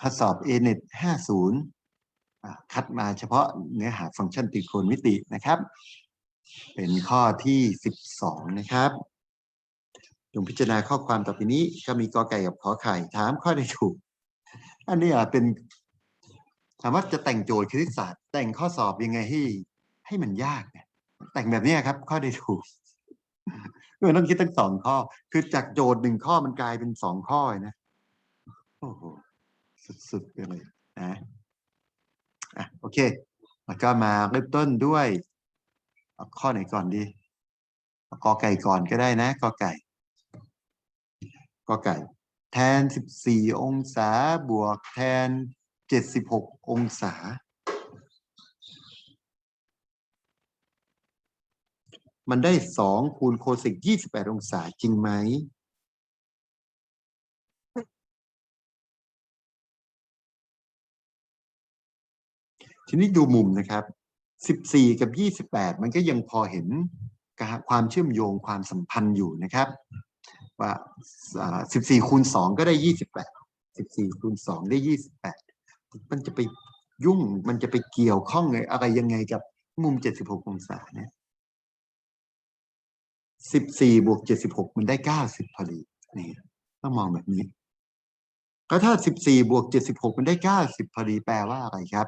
ข้อสอบ ANET 50 คัดมาเฉพาะเนื้อหาฟังก์ชันตรีโกณมิตินะครับ เป็นข้อที่ 12 นะครับจงพิจารณาข้อความต่อไปนี้ก็มีกอไก่กับขอไข่ถามข้อใดถูก อันนี้อาจเป็นถามว่าจะแต่งโจทย์คณิตศาสตร์ แต่งข้อสอบยังไงให้ให้มันยากเนี่ยแต่งแบบนี้ครับ ข้อใดถูกมันต้องคิดตั้งสองข้อ คือจากโจทย์หนึ่งข้อมันกลายเป็นสองข้อนะโอ้โห สุดๆไปเลยนะอะโอเค แล้วก็มาเริ่มต้นด้วยเอาข้อไหนก่อนดีกอไก่ก่อนก็ได้นะกอไก่กอไก่ แทนสิบสี่องศาบวกแทนเจ็ดสิบหกองศา มันได้สองคูณโคสิกยี่สิบแปดองศาจริงไหม ทีนี้ดูมุมนะครับสิบสี่กับยี่สิบแปดมันก็ยังพอเห็นความเชื่อมโยงความสัมพันธ์อยู่นะครับ ว่าสิบสี่คูณสองก็ได้ยี่สิบแปดสิบสี่คูณสองได้ยี่สิบแปดมันจะไปยุ่งมันจะไปเกี่ยวข้องอะไรยังไงกับมุมเจ็ดสิบหกองศาเนี่ยสิบวกเจ็ดสิบหกมันได้เก้าสิบพอดีนี่ต้องมองแบบนี้ก็ถ้าสิบวกเจ็ดสิบหกมันได้เก้าสิบพอดีแปลว่าอะไรครับ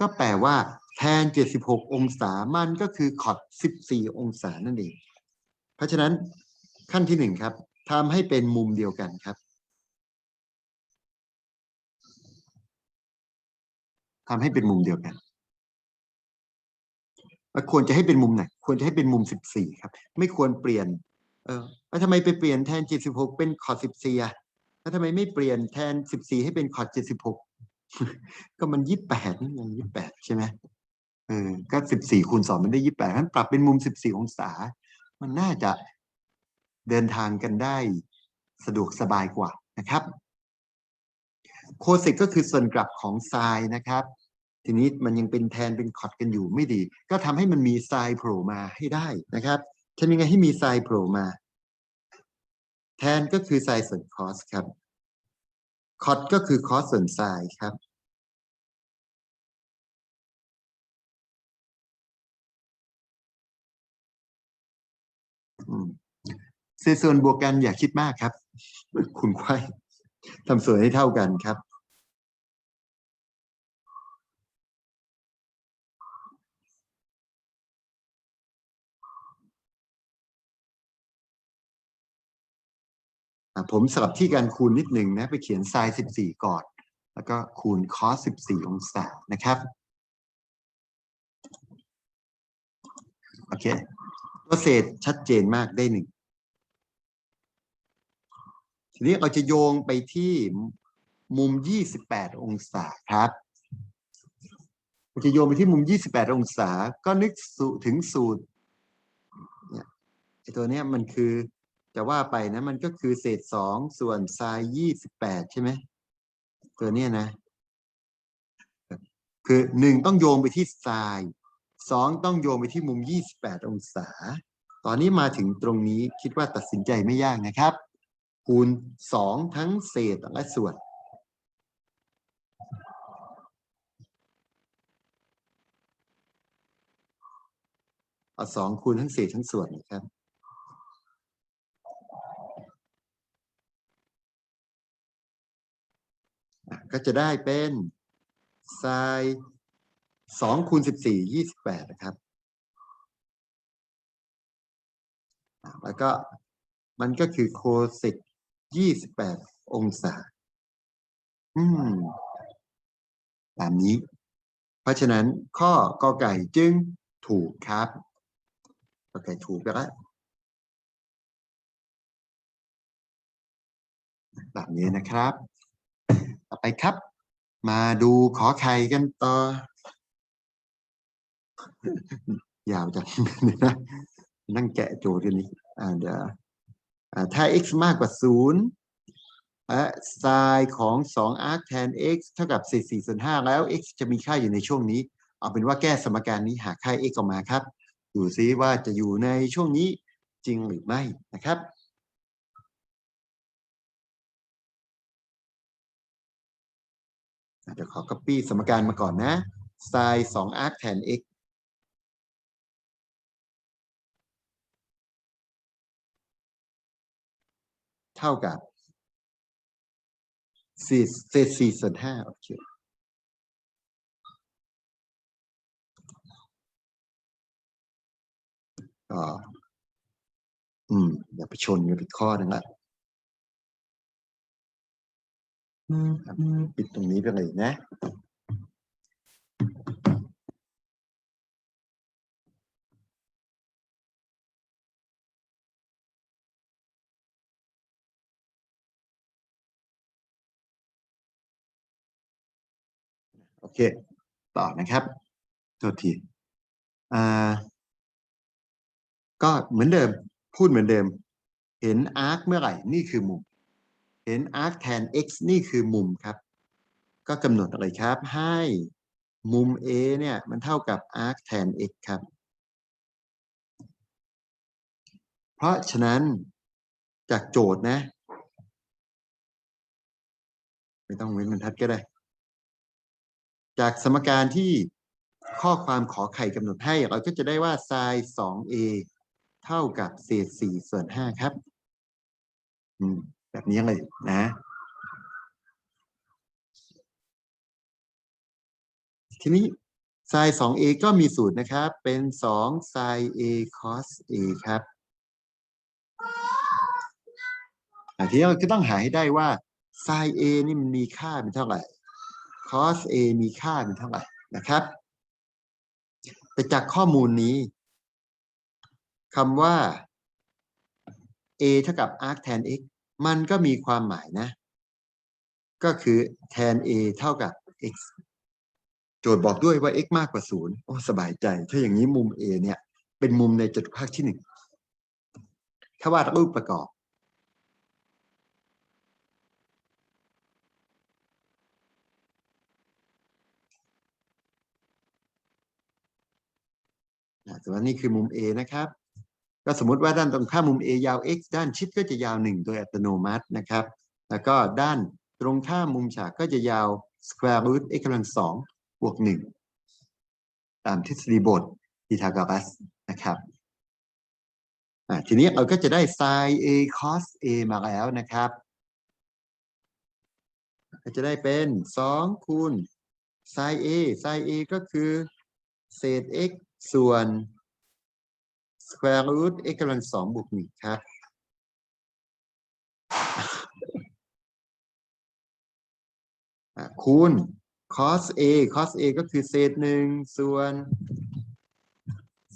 ก็แปลว่าแทน 76 องศามันก็คือคอด14 องศานั่นเอง เพราะฉะนั้นขั้นที่หนึ่งครับทำให้เป็นมุมเดียวกันครับทำให้เป็นมุมเดียวกันแล้วควรจะให้เป็นมุมไหนควรจะให้เป็นมุม 14 ครับ ไม่ควรเปลี่ยน เออแล้วทำไมไปเปลี่ยนแทน 76 เป็นคอด14อะแล้วทำไมไม่เปลี่ยนแทน 14 ให้เป็นคอด76 ก็มันยี่แปดนี่ไงยี่แปดใช่ไหมเออก็สิบสี่คูณสองมันได้ยี่แปดนั้นปรับเป็นมุมสิบสี่องศา มันน่าจะเดินทางกันได้สะดวกสบายกว่านะครับโคเซกก็คือส่วนกลับของไซน์นะครับ ทีนี้มันยังเป็นแทนเป็นคอร์ดกันอยู่ไม่ดี ก็ทำให้มันมีไซน์โผล่มาให้ได้นะครับทำยังไงให้มีไซน์โผล่มา แทนก็คือไซน์ส่วนคอสครับ คอดก็คือคอสส่วนไซน์ครับ เศษส่วนบวกกันอย่าคิดมากครับ คุณควายทำส่วนให้เท่ากันครับ อะ ผมสลับที่การคูณนิดหนึ่งนะ ไปเขียนไซน์สิบสี่ก่อน แล้วก็คูณคอสสิบสี่องศานะครับ โอเค ตัวเศษชัดเจนมากได้หนึ่งทีนี้เราจะโยงไปที่มุมยี่สิบแปดองศาครับเราจะโยงไปที่มุมยี่สิบแปดองศา ก็นึกสูถึงสูตรเนี่ยไอตัวเนี้ยมันคือ จะว่าไปนะมันก็คือเศษสองส่วนไซน์ยี่สิบแปดใช่ไหมตัวเนี้ยนะ คือหนึ่งต้องโยงไปที่ไซน์สองต้องโยงไปที่มุมยี่สิบแปดองศา ตอนนี้มาถึงตรงนี้คิดว่าตัดสินใจไม่ยากนะครับ คูณสองทั้งเศษและส่วนเอาสองคูณทั้งเศษทั้งส่วนนะครับ อะ ก็จะได้เป็นไซน์สองคูณสิบสี่ยี่สิบแปดนะครับ แล้วก็มันก็คือโคเซกยี่สิบแปดองศา อืม ตามนี้ เพราะฉะนั้นข้อกอไก่จึงถูกครับกอไก่ถูกไปแล้วแบบนี้นะครับ ต่อไปครับ มาดูขอไข่กันต่อ ยาวจังนะนั่งแกะโจทย์กันนี้อ่าเดี๋ยวอ่าถ้า x มากกว่าศูนย์และไซน์ของ 2 arc tan x เท่ากับ 44ส่วน5แล้ว x จะมีค่าอยู่ในช่วงนี้ เอาเป็นว่าแก้สมการนี้หาค่า x ออกมาครับ ดูซิว่าจะอยู่ในช่วงนี้จริงหรือไม่นะครับ เดี๋ยวขอ copy สมการมาก่อนนะ sin 2 arc tan x เท่ากับสี่เศษสี่ส่วนห้าโอเคก็อืม อย่าไปชนกันอีกข้อนึงละ ครับปิดตรงนี้ไปเลยนะ โอเค ต่อนะครับโทษทีอ่าก็เหมือนเดิมพูดเหมือนเดิม เห็นอาร์คเมื่อไหร่ นี่คือมุม เห็นอาร์คแทน x นี่คือมุมครับ ก็กำหนดอะไรครับ ให้มุม a เนี่ยมันเท่ากับอาร์คแทน x ครับ เพราะฉะนั้นจากโจทย์นะ ไม่ต้องเว้นบรรทัดก็ได้ จากสมการที่ข้อความขอไข่กำหนดให้ เราก็จะได้ว่า sin 2a เท่ากับเศษ4ส่วน5ครับ อืม แบบนี้เลยนะ ทีนี้ sin 2a ก็มีสูตรนะครับ เป็น2 sin a cos a ครับทีนี้เราก็ต้องหาให้ได้ว่า sin a นี่มันมีค่าเป็นเท่าไหร่ cos a มีค่าเป็นเท่าไหร่นะครับแต่จากข้อมูลนี้คำว่า a เท่ากับ arc tan x มันก็มีความหมายนะ ก็คือ tan a เท่ากับ x โจทย์บอกด้วยว่า x มากกว่าศูนย์โอ้สบายใจ ถ้าอย่างนี้มุม a เนี่ย เป็นมุมในจตุภาคที่หนึ่งถ้าวาดรูปประกอบอะสมมติว่านี่คือมุม A นะครับ ก็สมมติว่าด้านตรงข้ามมุม A ยาว x ด้านชิดก็จะยาว 1 โดยอัตโนมัตินะครับ แล้วก็ด้านตรงข้ามมุมฉากก็จะยาว square root x กำลังสองบวก 1 ตามทฤษฎีบทพีทาโกรัสนะครับทีนี้เราก็จะได้ sin a cos a มาแล้วนะครับ ก็จะได้เป็น 2 คูณ sin a sin a ก็คือ เศษ x ส่วน square root x กำลังสองบวกหนึ่งครับอะคูณ cos a cos a ก็คือเศษหนึ่งส่วน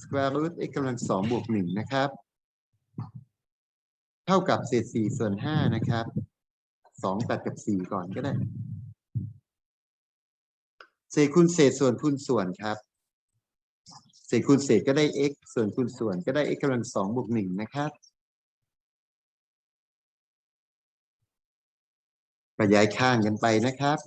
square root x กำลังสองบวกหนึ่งนะครับ เท่ากับเศษสี่ส่วนห้านะครับสองตัดกับสี่ก่อนก็ได้ เศษคูณเศษส่วนคูณส่วนครับ เศษคูณเศษก็ได้ x ส่วนคูณส่วนก็ได้ x กำลังสองบวกหนึ่งนะครับ ขยายข้างกันไปนะครับ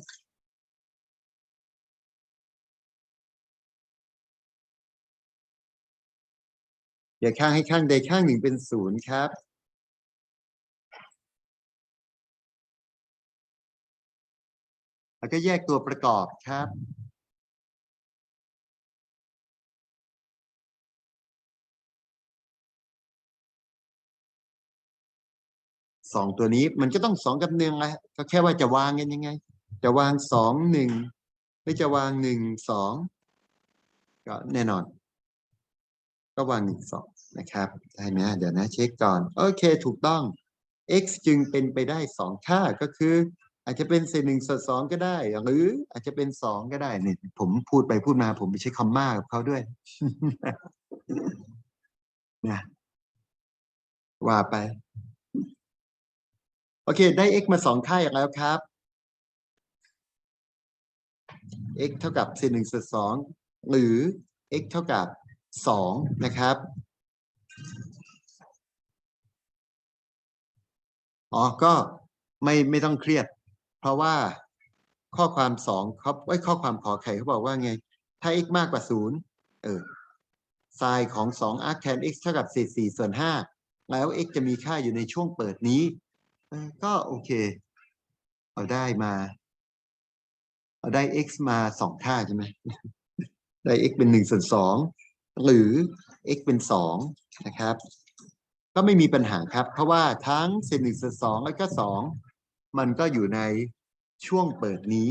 อย่าข้างให้ข้างใดข้างหนึ่งเป็นศูนย์ครับแล้วก็แยกตัวประกอบครับ สองตัวนี้มันก็ต้องสองกับหนึ่งแหละก็แค่ว่าจะวางกันยังไง จะวางสองหนึ่งหรือจะวางหนึ่งสองก็แน่นอน ก็วางหนึ่งสองนะครับได้ไหมเดี๋ยวนะเช็คก่อน โอเคถูกต้อง x จึงเป็นไปได้สองค่าก็คือ อาจจะเป็นเศษหนึ่งส่วนสองก็ได้ หรืออาจจะเป็นสองก็ได้เนี่ยผมพูดไปพูดมา ผมไปใช้คำมากกับเขาด้วยนะว่าไป โอเค ได้ x มาสองค่าอย่างแล้วครับ x เท่ากับเศษหนึ่งส่วนสองหรือ x เท่ากับสองนะครับ อ๋อ ก็ไม่ไม่ต้องเครียด เพราะว่าข้อความสองเขาไว้ข้อความขอไข่เขาบอกว่าไง ถ้า x มากกว่าศูนย์เออ sin ของสอง arc tan x เท่ากับเศษสี่ส่วนห้าแล้ว x จะมีค่าอยู่ในช่วงเปิดนี้ ก็โอเค เอาได้มาเราได้ x มาสองค่าใช่ไหมได้ x เป็นหนึ่งส่วนสองหรือ x เป็นสองนะครับ ก็ไม่มีปัญหาครับ เพราะว่าทั้งเศษหนึ่งส่วนสองแล้วก็สองมันก็อยู่ในช่วงเปิดนี้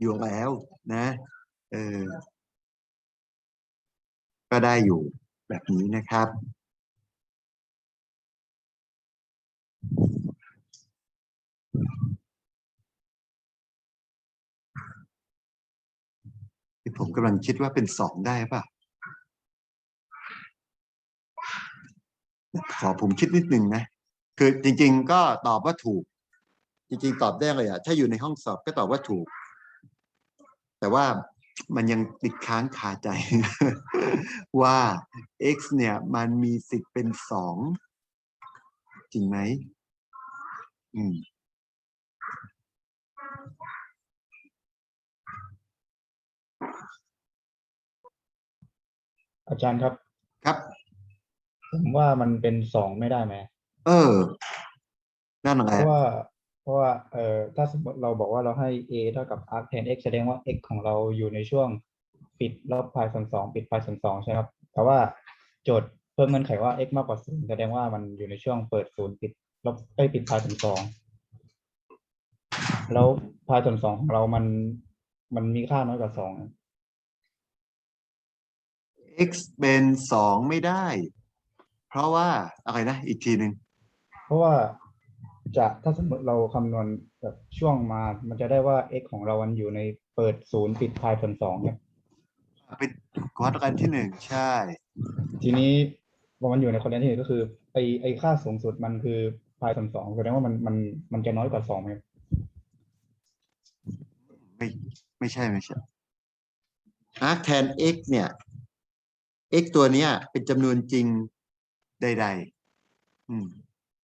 อยู่แล้วนะเออก็ได้อยู่แบบนี้นะครับ ผมกำลังคิดว่าเป็นสองได้ป่ะ ขอผมคิดนิดนึงนะ คือจริง ๆ ก็ตอบว่าถูก จริง ๆ ตอบได้เลยอะถ้าอยู่ในห้องสอบก็ตอบว่าถูก แต่ว่ามันยังติดค้างคาใจ ว่า x เนี่ยมันมีสิทธิ์เป็นสองจริงไหมอืม อาจารย์ครับ ครับ ผมว่ามันเป็นสองไม่ได้ไหมเออ นั่นแหเพละราะว่า เพราะว่าเอ่อถ้าสมมติเราบอกว่าเราให้ a เท่ากับ arc tan x แสดงว่า x ของเราอยู่ในช่วงปิดลบพายส่วนสองปิดพายส่วนสองใช่ไหมครับ แต่ว่าโจทย์เพิ่มเงื่อนไขว่า x มากกว่าศูนย์แสดงว่ามันอยู่ในช่วงเปิดศูนย์ปิดลบไอ้ยปิดพายส่วนสองแล้วพายส่วนสองของเรามัน มันมีค่าน้อยกว่าสอง x เป็นสองไม่ได้ เพราะว่าอะไรนะ อีกทีหนึ่งเพราะว่าจะถ้าสมมติเราคำนวณแบบช่วงมา มันจะได้ว่า x ของเรามันอยู่ในเปิดศูนย์ปิดพายส่วนสองเนี่ยเป็นคอร์ดกันที่หนึ่งใช่ ทีนี้พอมันอยู่ในคอนเทนต์ที่ก็คือไอไอค่าสูงสุดมันคือพายส่วนสองแสดงว่ามันมันมันจะน้อยกว่าสองไหมไม่ไม่ใช่ไม่ใช่ arc tan x เนี่ย x ตัวเนี้ย เป็นจำนวนจริงใด ๆ อืม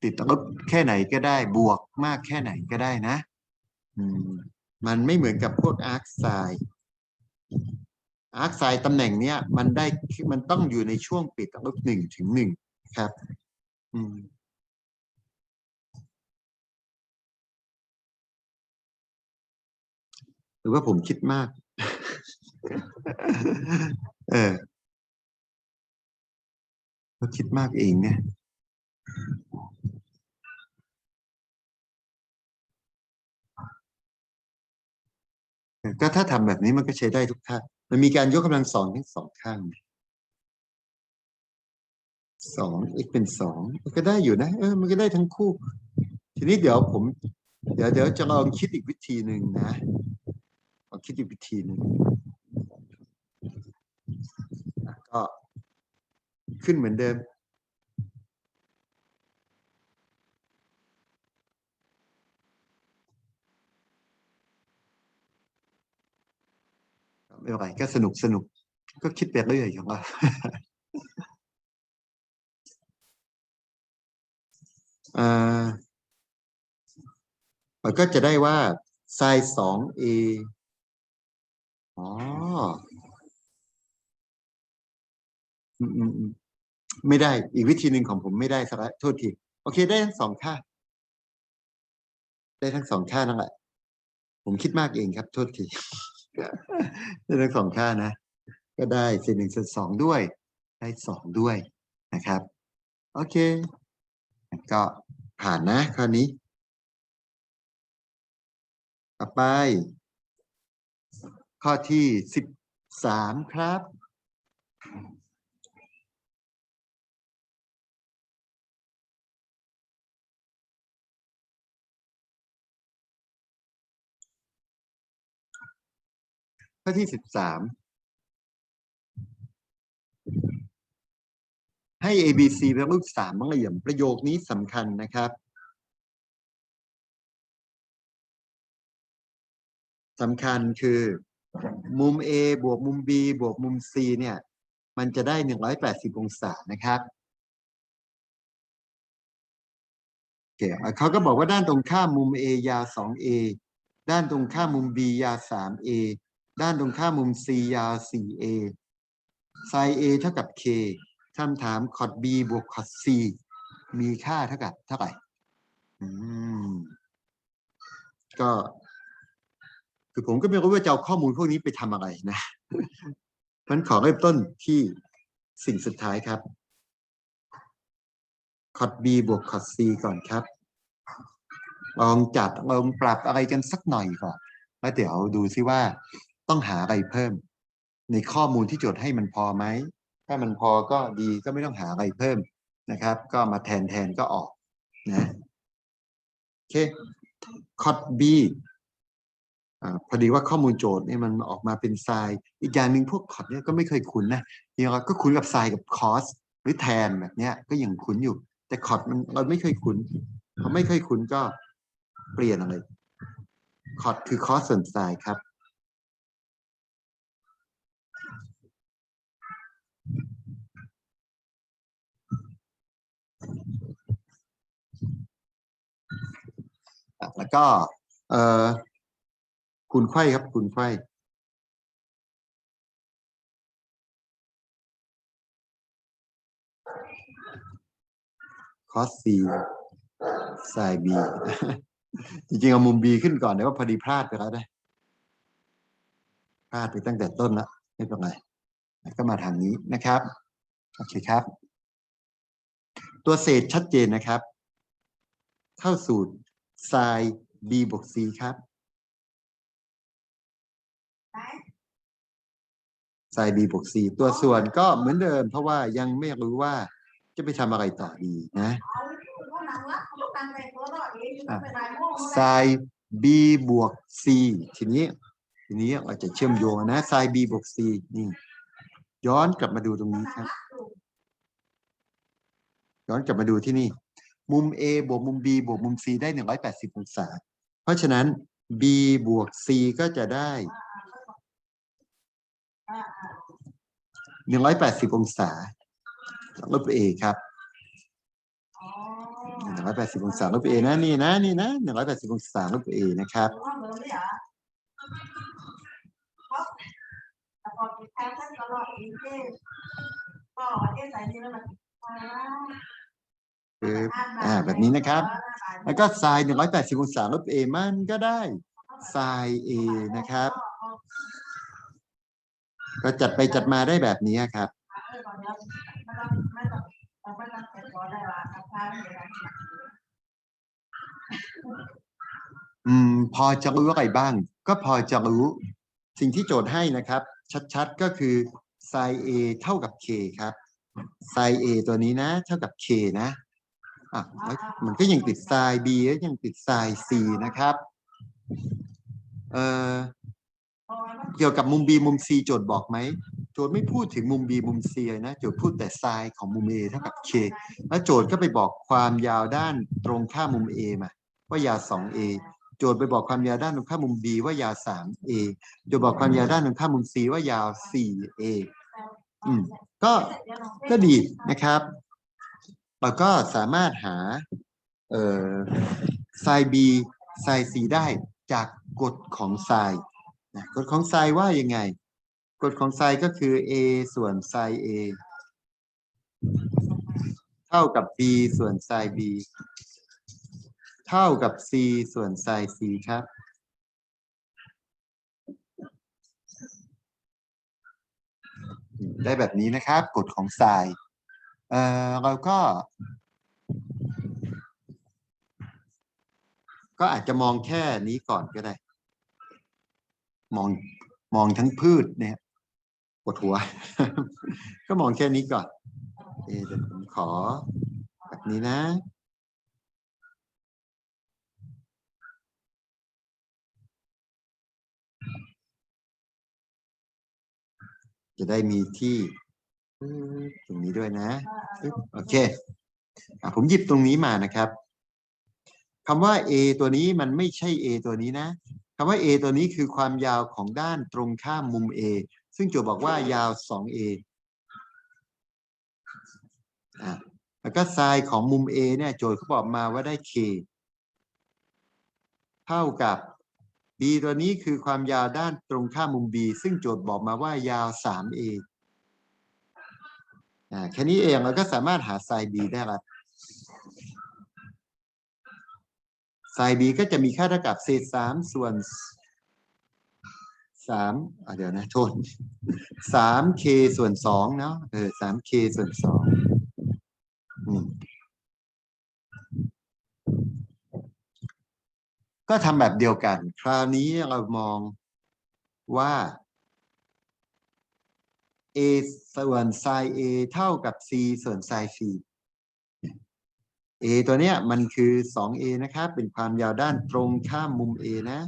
ติดลบแค่ไหนก็ได้บวกมากแค่ไหนก็ได้นะ อืม มันไม่เหมือนกับพวก arc sin arc sin ตำแหน่งเนี้ยมันได้มันต้องอยู่ในช่วงปิดลบหนึ่งถึงหนึ่งครับ อืมหรือว่าผมคิดมาก เออ ก็คิดมากเองเนี่ยก็ถ้าทำแบบนี้มันก็ใช้ได้ทุกท่ามันมีการยกกำลังสองทั้งสองข้างสอง x เป็นสองมันก็ได้อยู่นะ เออ มันก็ได้ทั้งคู่ ทีนี้เดี๋ยวผม เดี๋ยวเดี๋ยวจะลองคิดอีกวิธีหนึ่งนะลองคิดอีกวิธีหนึ่งก็ ขึ้นเหมือนเดิม ไม่เป็นไรก็สนุกสนุก ก็คิดไปเรื่อยของเราอ่ามันก็จะได้ว่า sin สอง a อ๋อ อืมอืมอืม ไม่ได้อีกวิธีหนึ่งของผมไม่ได้สักล้วโทษทีโอเคได้ทั้งสองค่า ได้ทั้งสองค่านั่นแหละผมคิดมากเองครับ โทษทีได้ทั้งสองค่านะ ก็ได้เศษหนึ่งส่วนสองด้วย ได้สองด้วยนะครับ โอเค ก็ผ่านนะข้อนี้ ต่อไป ข้อที่สิบสามครับ ข้อที่สิบสามให้ A B C เป็นรูปสามเหลี่ยมประโยคนี้สำคัญนะครับสำคัญคือ มุม A บวกมุม B บวกมุม C เนี่ย มันจะได้ 180 องศานะครับโอเคเขาก็บอกว่าด้านตรงข้ามมุม A ยาว 2A ด้านตรงข้ามมุม B ยาว 3A ด้านตรงข้ามมุม C ยาว 4A sin A เท่ากับ K คำถาม cot B บวก cot C มีค่าเท่ากับเท่าไหร่ก็ คือผมก็ไม่รู้ว่าจะเอาข้อมูลพวกนี้ไปทำอะไรนะมันขอเริ่มต้นที่สิ่งสุดท้ายครับคอด b บวกคอด c ก่อนครับ ลองจัดลองปรับอะไรกันสักหน่อยก่อนแล้วเดี๋ยวดูซิว่า ต้องหาอะไรเพิ่ม ในข้อมูลที่โจทย์ให้มันพอไหม ถ้ามันพอก็ดีก็ไม่ต้องหาอะไรเพิ่มนะครับ ก็มาแทนแทนก็ออกนะโอเคคอด b อ่าพอดีว่าข้อมูลโจทย์เนี่ยมันออกมาเป็นไซน์อีกอย่างหนึ่งพวกคอดเนี่ยก็ไม่เคยคุ้นนะอย่างเราก็คุ้นกับไซน์กับคอสหรือแทนแบบเนี้ยก็ยังคุ้นอยู่ แต่คอดมันเราไม่เคยคุ้นพอไม่เคยคุ้นก็เปลี่ยนอะไรคอดคือคอสส่วนไซน์ครับ อะแล้ว ก็เออคูณไขว้ครับคูณไขว้คอส c ไซบีจริงๆเอามุม b ขึ้นก่อนแต่ว่าพอดีพลาดไปแล้วนะพลาดไปตั้งแต่ต้นแล้วไม่เป็นไรก็มาทางนี้นะครับ โอเคครับ ตัวเศษชัดเจนนะครับ เข้าสูตร sin b บวก c ครับ sin b บวก c ตัวส่วนก็เหมือนเดิม เพราะว่ายังไม่รู้ว่าจะไปทำอะไรต่อดีนะ sin b บวก c ทีนี้ ทีนี้เราจะเชื่อมโยงนะ sin b บวก c นี่ ย้อนกลับมาดูตรงนี้ครับ ย้อนกลับมาดูที่นี่ มุม A บวกมุม B บวกมุม C ได้ 180 องศา เพราะฉะนั้น B บวก C ก็จะได้ 180 องศาลบ A ครับ 180 องศาลบ A นะนี่นะนี่นะ180 องศาลบ A นะครับคือ อ่า แบบนี้นะครับ แล้วก็ sin 180องศาลบ A มันก็ได้ sin A นะครับ ก็จัดไปจัดมาได้แบบนี้ครับ อืม พอจะรู้อะไรบ้าง ก็พอจะรู้ สิ่งที่โจทย์ให้นะครับ ชัดๆ ก็คือ sin A เท่ากับ k ครับ sin A ตัวนี้นะ เท่ากับ k นะ อะแล้วมันก็ยังติด sin B แล้วยังติด sin C นะครับเอ่อเกี่ยวกับมุม B มุม C โจทย์บอกไหมโจทย์ไม่พูดถึงมุม B มุม C เลยนะโจทย์พูดแต่ sin ของมุม A เท่ากับ k แล้วโจทย์ก็ไปบอกความยาวด้านตรงข้ามมุม A มาว่ายาว 2a โจทย์ไปบอกความยาวด้านตรงข้ามมุม B ว่ายาว 3a โจทย์บอกความยาวด้านตรงข้ามมุม C ว่ายาว 4a อืมก็ก็ดีนะครับ เราก็สามารถหาเอ่อ sin b sin c ได้จากกฎของ sin นะกฎของ sin ว่ายังไง กฎของ sin ก็คือ a ส่วน sin a เท่ากับ b ส่วน sin b เท่ากับ c ส่วน sin c ครับ ได้แบบนี้นะครับ กฎของ sin เอ่อเราก็ ก็อาจจะมองแค่นี้ก่อนก็ได้ มองมองทั้งพืชเนี่ยปวดหัว ก็มองแค่นี้ก่อน เอเดี๋ยวผมขอ แบบนี้นะจะได้มีที่ ตรงนี้ด้วยนะปึ๊บโอเคอะผมหยิบตรงนี้มานะครับคำว่า a ตัวนี้มันไม่ใช่ a ตัวนี้นะคำว่า a ตัวนี้คือความยาวของด้านตรงข้ามมุม a ซึ่งโจทย์บอกว่ายาว 2a อะแล้วก็ไซน์ของมุม a เนี่ยโจทย์เขาบอกมาว่าได้ k เท่ากับ b ตัวนี้คือความยาวด้านตรงข้ามมุม b ซึ่งโจทย์บอกมาว่ายาว 3a อ่า แค่นี้เองเราก็สามารถหาไซน์ b ได้ละไซน์ b ก็จะมีค่าเท่ากับเศษ3ส่วนสามเดี๋ยวนะโทษสามเคส่วนสองเนาะเออสามเคส่วนสองก็ทำแบบเดียวกัน คราวนี้เรามองว่า a ส่วน sin a เท่ากับ c ส่วน sin c a ตัวเนี้ยมันคือ 2a นะครับเป็นความยาวด้านตรงข้ามมุม a นะ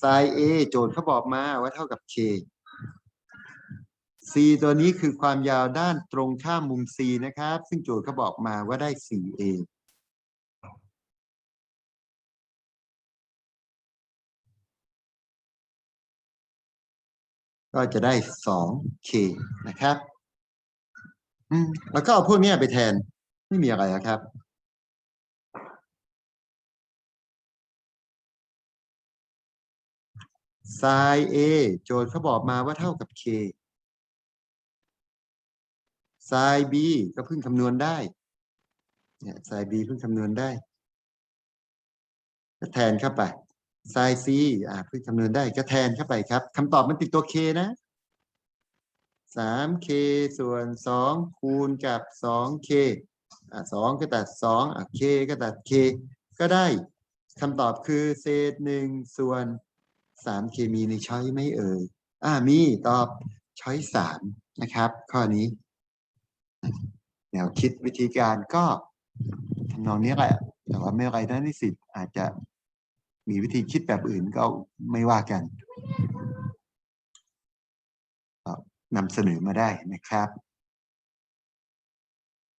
sin a โจทย์เขาบอกมาว่าเท่ากับ k c ตัวนี้คือความยาวด้านตรงข้ามมุม c นะครับ ซึ่งโจทย์เขาบอกมาว่าได้ 4a ก็จะได้ 2k นะครับแล้วก็เอาพวกนี้ไปแทน ไม่มีอะไรอะครับ sin a โจทย์เขาบอกมาว่าเท่ากับ k sin b ก็เพิ่งคำนวณได้ เนี่ย sin b เพิ่งคำนวณได้ แทนเข้าไป sin c อ่าเพิ่งคำนวณได้ก็แทนเข้าไปครับคำตอบมันติดตัว k นะ 3k ส่วน2คูณกับ 2k อ่า2ก็ตัด2อะ k ก็ตัด k ก็ได้คำตอบคือเศษหนึ่งส่วน 3k มีในช้อยไม่เอ่ยอ่ามีตอบช้อยสามนะครับ ข้อนี้แนวคิดวิธีการก็ทำนองนี้แหละ แต่ว่าไม่ไรนะนิสิตอาจจะ มีวิธีคิดแบบอื่นก็ไม่ว่ากันนำเสนอมาได้นะครับ